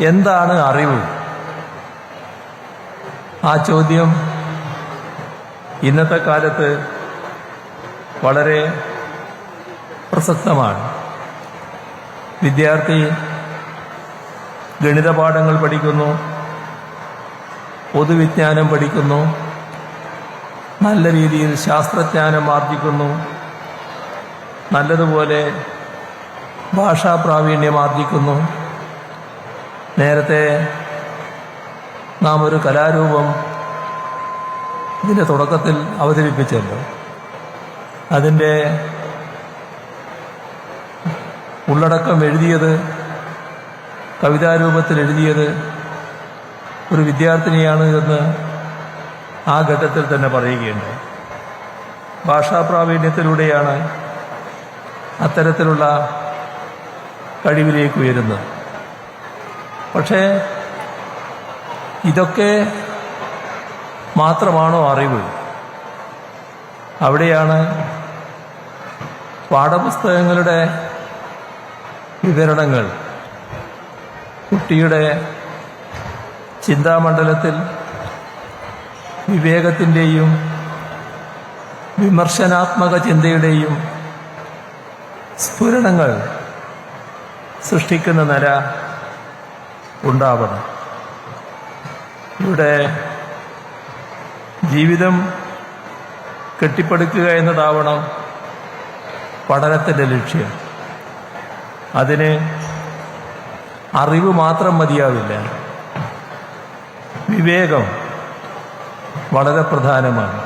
എന്താണ് അറിവ്? ആ ചോദ്യം ഇന്നത്തെ കാലത്ത് വളരെ പ്രസക്തമാണ്. വിദ്യാർത്ഥി ഗണിതപാഠങ്ങൾ പഠിക്കുന്നു പൊതുവിജ്ഞാനം പഠിക്കുന്നു നല്ല രീതിയിൽ ശാസ്ത്രജ്ഞാനം ആർജിക്കുന്നു നല്ലതുപോലെ ഭാഷാപ്രാവീണ്യം ആർജിക്കുന്നു നേരത്തെ നാം ഒരു കലാരൂപം ഇതിന്റെ തുടക്കത്തിൽ അവതരിപ്പിച്ചല്ലോ. അതിന്റെ ഉള്ളടക്കം എഴുതിയത് കവിതാരൂപത്തിൽ എഴുതിയത് ഒരു വിദ്യാർത്ഥിനിയാണ് എന്ന് ആ ഘട്ടത്തിൽ തന്നെ പറയുകയുണ്ട് ഭാഷാപ്രാവീണ്യത്തിലൂടെയാണ് അത്തരത്തിലുള്ള കഴിവിലേക്ക് ഉയരുന്നത്. പക്ഷേ ഇതൊക്കെ മാത്രമാണോ അറിവ്? അവിടെയാണ് പാഠപുസ്തകങ്ങളുടെ വിവരണങ്ങൾ. കുട്ടിയുടെ ചിന്താമണ്ഡലത്തിൽ വിവേകത്തിന്റെയും വിമർശനാത്മക ചിന്തയുടെയും സ്ഫുരണങ്ങൾ സൃഷ്ടിക്കുന്ന നില ഉണ്ടാവണം. ഇവിടെ ജീവിതം കെട്ടിപ്പടുക്കുക എന്നതാവണം പഠനത്തിന്റെ ലക്ഷ്യം. അതിന് അറിവ് മാത്രം മതിയാവില്ല. വിവേകം വളരെ പ്രധാനമാണ്.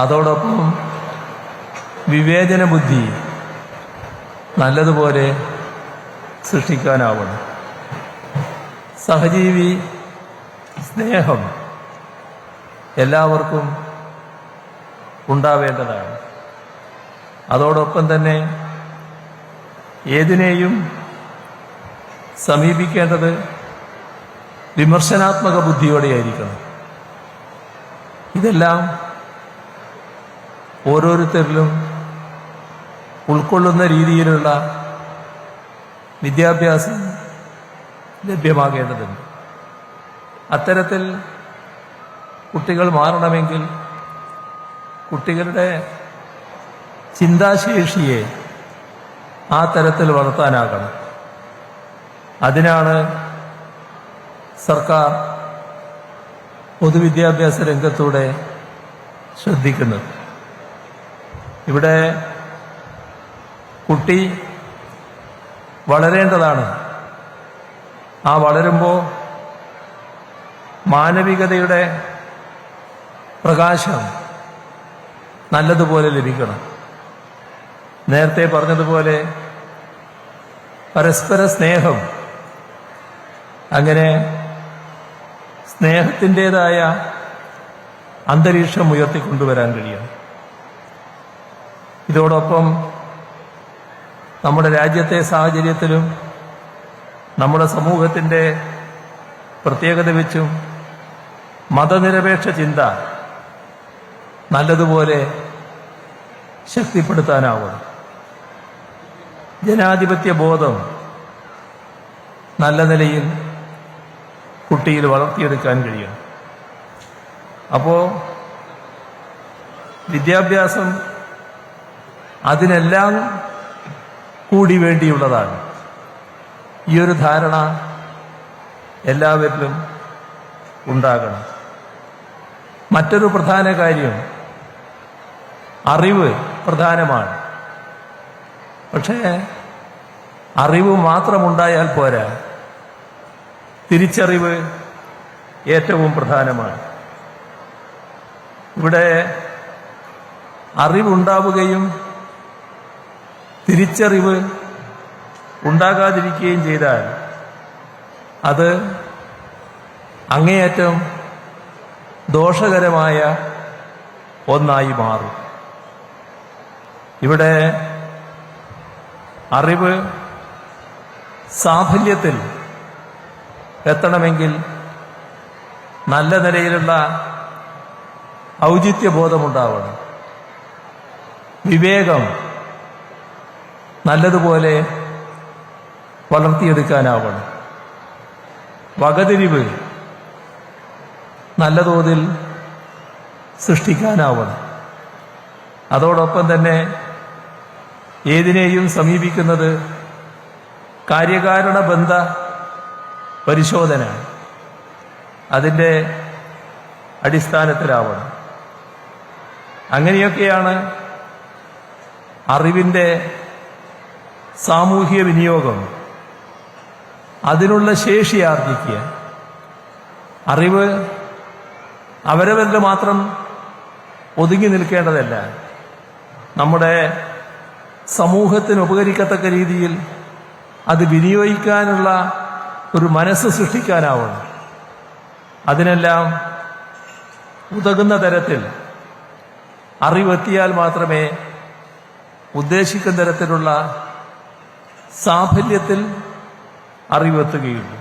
അതോടൊപ്പം വിവേചന ബുദ്ധി നല്ലതുപോലെ സൃഷ്ടിക്കാനാവണം. സഹജീവി സ്നേഹം എല്ലാവർക്കും ഉണ്ടാവേണ്ടതാണ്. അതോടൊപ്പം തന്നെ ഏതിനെയും സമീപിക്കേണ്ടത് വിമർശനാത്മക ബുദ്ധിയോടെയായിരിക്കണം ഇതെല്ലാം ഓരോരുത്തരിലും ഉൾക്കൊള്ളുന്ന രീതിയിലുള്ള വിദ്യാഭ്യാസം ലഭ്യമാകേണ്ടതുണ്ട്. അത്തരത്തിൽ കുട്ടികൾ മാറണമെങ്കിൽ കുട്ടികളുടെ ചിന്താശേഷിയെ ആ തരത്തിൽ വളർത്താനാകണം. അതിനാണ് സർക്കാർ പൊതുവിദ്യാഭ്യാസ രംഗത്തൂടെ ശ്രദ്ധിക്കുന്നത്. ഇവിടെ കുട്ടി വളരേണ്ടതാണ്. ആ വളരുമ്പോൾ മാനവികതയുടെ പ്രകാശം നല്ലതുപോലെ ലഭിക്കണം. നേരത്തെ പറഞ്ഞതുപോലെ പരസ്പര സ്നേഹം അങ്ങനെ സ്നേഹത്തിന്റെതായ അന്തരീക്ഷം ഉയർത്തിക്കൊണ്ടുവരാൻ കഴിയണം. ഇതോടൊപ്പം നമ്മുടെ രാജ്യത്തെ സാഹചര്യത്തിലും നമ്മുടെ സമൂഹത്തിന്റെ പ്രത്യേകത വെച്ചും മതനിരപേക്ഷ ചിന്ത നല്ലതുപോലെ ശക്തിപ്പെടുത്താനാവണം ജനാധിപത്യ ബോധം നല്ല നിലയിൽ കുട്ടിയിൽ വളർത്തിയെടുക്കാൻ കഴിയണം. അപ്പോൾ വിദ്യാഭ്യാസം അതിനെല്ലാം കൂടി വേണ്ടിയുള്ളതാണ്. ഈ ഒരു ധാരണ എല്ലാവരിലും ഉണ്ടാകണം. മറ്റൊരു പ്രധാന കാര്യം അറിവ് പ്രധാനമാണ്. പക്ഷേ അറിവ് മാത്രമുണ്ടായാൽ പോരാ. തിരിച്ചറിവ് ഏറ്റവും പ്രധാനമാണ്. ഇവിടെ അറിവുണ്ടാവുകയും തിരിച്ചറിവ് ഉണ്ടാകാതിരിക്കുകയും ചെയ്താൽ അത് അങ്ങേയറ്റം ദോഷകരമായ ഒന്നായി മാറും. ഇവിടെ അറിവ് സാഫല്യത്തിൽ എത്തണമെങ്കിൽ നല്ല നിലയിലുള്ള ഔചിത്യബോധമുണ്ടാവണം. വിവേകം നല്ലതുപോലെ വളർത്തിയെടുക്കാനാവണം. വകതിരിവ് നല്ല തോതിൽ സൃഷ്ടിക്കാനാവണം. അതോടൊപ്പം തന്നെ ഏതിനെയും സമീപിക്കുന്നത് കാര്യകാരണ ബന്ധ പരിശോധന അതിന്റെ അടിസ്ഥാനത്തിലാവണം. അങ്ങനെയൊക്കെയാണ് അറിവിന്റെ സാമൂഹ്യ വിനിയോഗം അതിനുള്ള ശേഷി ആർജിക്കുക. അറിവ് അവരവരുടെ മാത്രം ഒതുങ്ങി നിൽക്കേണ്ടതല്ല. നമ്മുടെ സമൂഹത്തിന് ഉപകരിക്കത്തക്ക രീതിയിൽ അത് വിനിയോഗിക്കാനുള്ള ഒരു മനസ്സ് സൃഷ്ടിക്കാനാവണം. അതിനെല്ലാം ഉതകുന്ന തരത്തിൽ അറിവെത്തിയാൽ മാത്രമേ ഉദ്ദേശിക്കുന്ന തരത്തിലുള്ള സാഫല്യത്തിൽ അറിവെത്തുകയുള്ളൂ